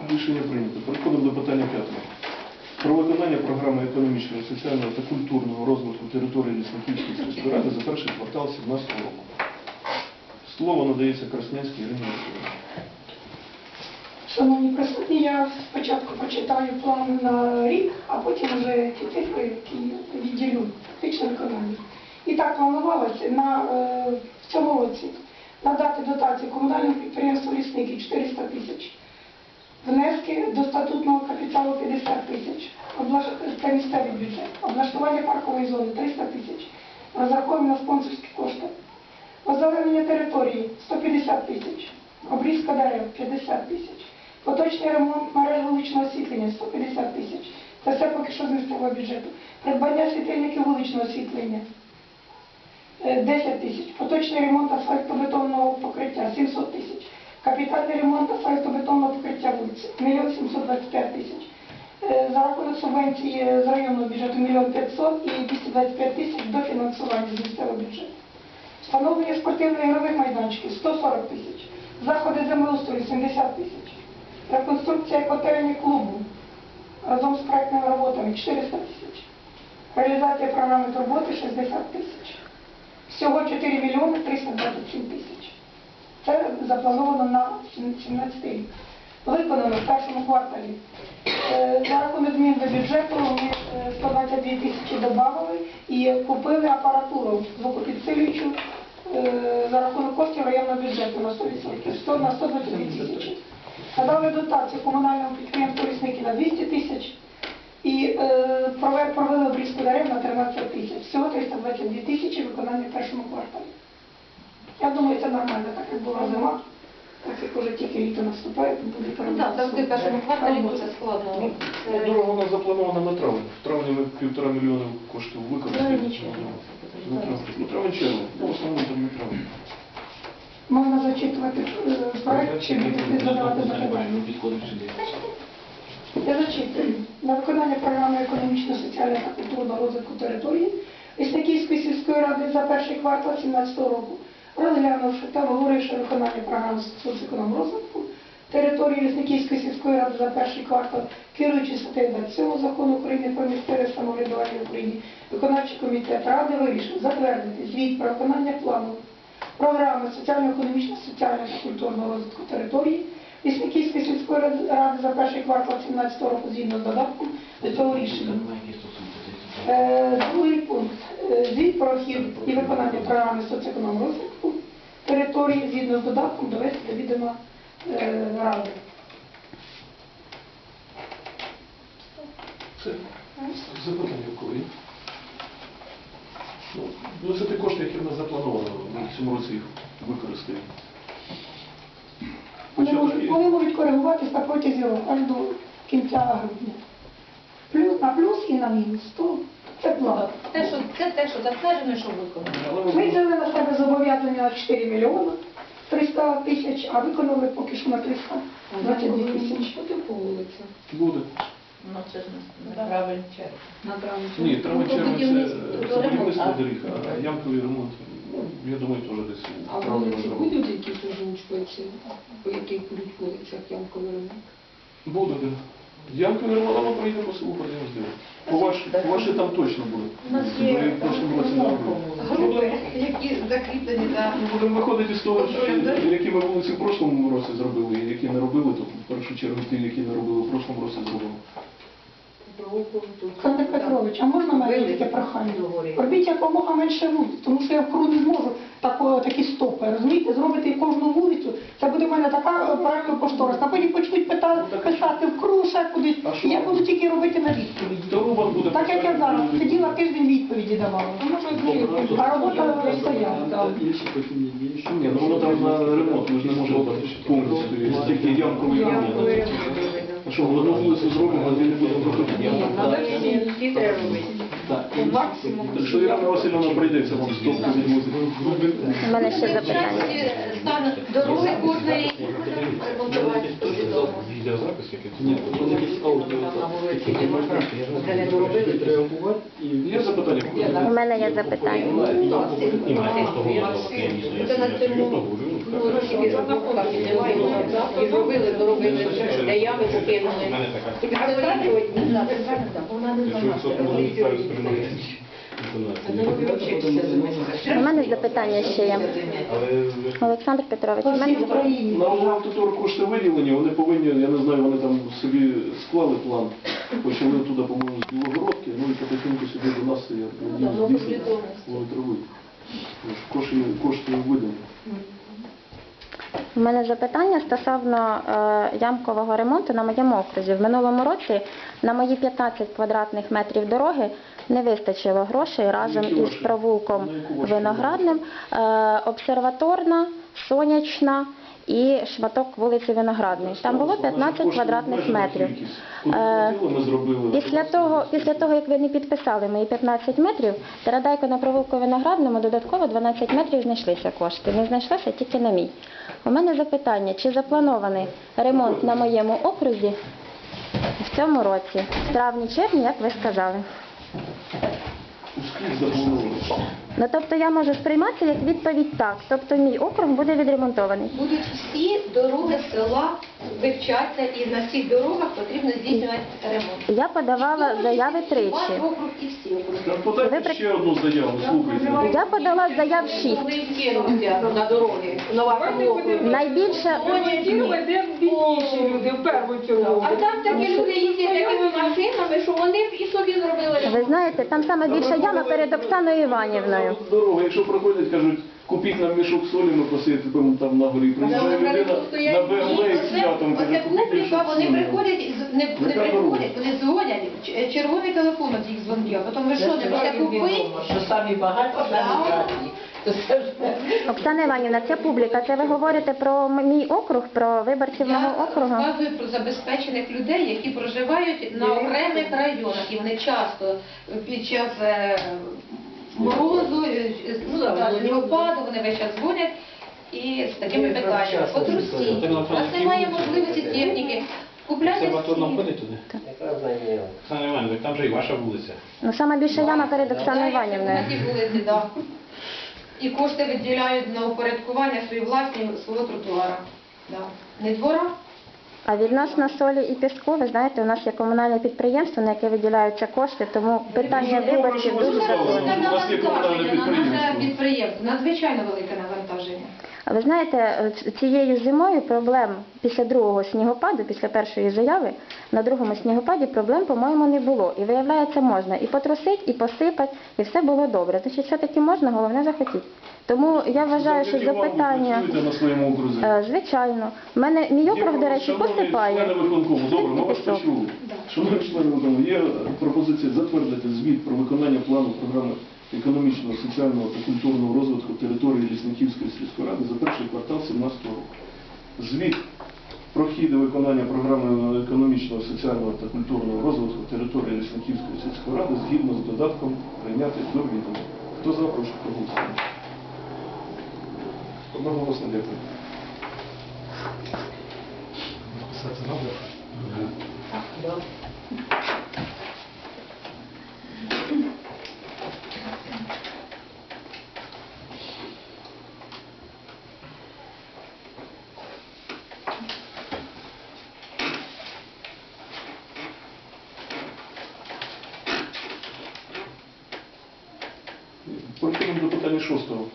Рішення прийнято. Переходимо до питання п'ятого. Про виконання програми економічного, соціального та культурного розвитку території Лісноківської сільської ради за перший квартал 2017 року. Слово надається Краснянській Ірині Васильівні. Шановні присутні, я спочатку почитаю план на рік, а потім вже ті цифри, які відділю фактично виконання. І так планувалося на, е, в цьому році надати дотацію комунальному підприємству лісники 400 тисяч, внески до статутного капіталу 50 тисяч, це місцевий бюджет, облаштування паркової зони 300 тисяч, розраховано на спонсорські кошти. Озеленення території 150 тисяч, обрізка дерев 50 тисяч, поточний ремонт мереж вуличного освітлення 150 тисяч. Це все поки що з місцевого бюджету. Придбання світильників вуличного освітлення е, 10 тисяч, поточний ремонт асфальтобетонного покриття 700 тисяч, капітальний ремонт асфальтобетонного покриття вулиці 1 725 тисяч. Е, За рахунок субвенції з районного бюджету 1 500 і 225 тисяч до фінансування з місцевого бюджету. Встановлення спортивно-ігрових майданчиків 140 тисяч, заходи землеустрою 70 тисяч, реконструкція котельні клубу разом з проектними роботами 400 тисяч, реалізація програми турботи 60 тисяч. Всього 4 мільйони 327 тисяч. Це заплановано на 17 рік. Виконано в першому кварталі. Е, За рахунок змін до бюджету ми е, 122 тисячі додали і купили апаратуру звукопідсилюючу е, за рахунок коштів районного бюджету на 100%, 100 на 122 тисячі. Надали дотацію комунальному підприємству лісники на 200 тисяч і е, провели обрізку дерев на 13 тисяч. Всього 322 тисячі виконання в першому кварталі. Я думаю, це нормально, так як була зима, так як уже тільки літо наступає, то буде Ну перемога. так, завжди в першому кварталі дуже складно. Ну, Це- дорога у нас запланована на травень. В травні ми півтора мільйона коштів використали. Ну, травень. Ну, травень червень. В основному там не травень. Можна зачитувати е, проект, чи будете задавати запитання. Я зачитую. На виконання програми економічно-соціального та культурного розвитку території Лісниківської сільської ради за перший квартал 2017 року, розглянувши та обговоривши виконання програми соцекономрозвитку території Лісниківської сільської ради за перший квартал, керуючи статтею 27 закону України про місцеве самоврядування в Україні, виконавчий комітет ради вирішив затвердити звіт про виконання плану програми соціально-економічного, соціального та культурного розвитку території Лісниківської сільської ради за перший квартал 2017 року згідно з додатком до цього рішення. Е, Другий пункт. Е, Звіт про хід і виконання програми соціокономного розвитку території згідно з додатком довести до відома е, ради. Це запитання в є? Ну, ну, це ті кошти, які в нас заплановано. Ми в цьому році їх використаємо. Вони можуть, вони можуть коригуватися на протязі року, аж до кінця грудня. Плюс на плюс і на мінус. То це план. Це те, що затверджено, що виконано. Ми взяли на себе зобов'язання на 4 мільйони 300 тисяч, а виконали поки що на 322 тисячі. Ти по вулиці? буде. Ну це ж не травень червень. На травень Ні, травень Ну, червень це це будівництво а? доріг, а ямковий ремонт, ну, я думаю, теж десь А вулиці будуть якісь озвучуватися, по яких будуть вулицях ямковий ремонт? Буде, да. Ремонт, але прийде по селу, де. По ваші, по ваші там точно буде. У нас є в прошлому році зробили. групи, які закріплені за Ми будемо виходити з того, що- які ми вулиці в прошлому році зробили, і які не робили, то в першу чергу ті, які не робили в прошлому році зробимо. Константин Петрович, а можна мене таке прохання? Робіть якомога менше вулиць, тому що я в круг не зможу тако, такі стопи, розумієте? Зробити кожну вулицю, це буде в мене така е, проектна кошторис. А потім почнуть питати, писати в круг, кудись, А що? я буду тільки робити на відповіді. Робот буде Так як я зараз сиділа тиждень відповіді давала. Ну, може, а робота стояла. Ні, ну воно там на ремонт, ми ж не можемо повністю, тільки ямковий ремонт. А що, одну вулицю зробимо, а дві не будемо проходити? Так. Так що Ірина Васильівна прийдеться вам стопку відвозити. У мене ще запитання. дороги кожної. Відеозапис якийсь? Ні, то якийсь аудіо. Є запитання? У мене є запитання. Ні, просто говорю, я місто, Це на я цьому. Ну, і зробили, доробили, де покинули. Тільки це не знаю. Вона не знала. У мене запитання ще є. Олександр Петрович, у мене На Укравтотор кошти виділені, вони повинні, я не знаю, вони там собі склали план, почали туди, по-моєму, з Білогородки, ну і потихеньку сюди до нас, я Ну, вони травуть. Кошти, кошти видані. У мене запитання стосовно е, ямкового ремонту на моєму окрузі. В минулому році на мої 15 квадратних метрів дороги не вистачило грошей разом із провулком Виноградним, е, обсерваторна, сонячна і шматок вулиці Виноградної. Там було 15 квадратних метрів. Е. Після того, після того, як ви не підписали мої 15 метрів, Тарадайко на провулку Виноградному додатково 12 метрів знайшлися кошти. Не знайшлося тільки на мій. У мене запитання, чи запланований ремонт на моєму окрузі в цьому році, в травні-червні, як ви сказали? Ну тобто я можу сприймати як відповідь так. Тобто мій округ буде відремонтований. Будуть всі дороги села вивчатися і на всіх дорогах потрібно здійснювати ремонт. Я подавала заяви тричі. округ і всі округи. Подайте ще одну заяву, слухайте. Я подала заяв 6. Вони кинуться на дороги, на вашому округу. Найбільше де бідніші люди в першу чергу. А там такі люди їздять такими машинами, що вони б і собі зробили ремонт. ви знаєте, там саме більша яма перед Оксаною Іванівною. Дорога, якщо проходять, кажуть, купіть нам мішок солі, ми посидите там, там на горі. Приїжджає людина на БМВ і святом, каже, купіть мішок вони солі. приходять, і з- не, не Яка приходять, вони дзвонять, Ч- червоний телефон от їх дзвонки, а потім ви що, не можете купити? Що самі багаті, самі браті. То це ж Оксана Іванівна, це публіка. Це ви говорите про м- мій округ, про виборців Я мого округу? розказую про забезпечених людей, які проживають на окремих районах, і вони часто під час е, морозу, ну, да, снігопаду, вони весь час дзвонять і з такими питаннями. Потрусіть, у нас немає можливості техніки. Купляйте Консерваторно всі. входить туди? Оксана Іванівна, там же і ваша вулиця. Ну саме більша яма перед Оксаною Іванівною. На тій вулиці, да. І кошти виділяють на упорядкування свої власні свого тротуара. Да. Не двора, А відносно солі і піску, ви знаєте, у нас є комунальне підприємство, на яке виділяються кошти, тому питання Дуже виборців дуже є комунальне навантаження на підприємство. Надзвичайно велике навантаження. А ви знаєте, е, цією зимою проблем після другого снігопаду, після першої заяви, на другому снігопаді проблем, по-моєму, не було. І виявляється, можна і потрусити, і посипати, і все було добре. Значить, все-таки можна, головне захотіти. Тому я вважаю, що запитання, на своєму окрузі. е, звичайно, в мене мій округ, до речі, Шановні посипає. члени виконкому, добре, ми вас почули. Шановні члени виконкому, є пропозиція затвердити звіт про виконання плану програми економічного, соціального та культурного розвитку території Лісниківської сільської ради за перший квартал 2017 року. Звіт про хід виконання програми економічного, соціального та культурного розвитку території Лісниківської сільської ради згідно з додатком прийняти до відома. Хто запрошує проголосувати? Одноголосно дякую. Писати 26-го.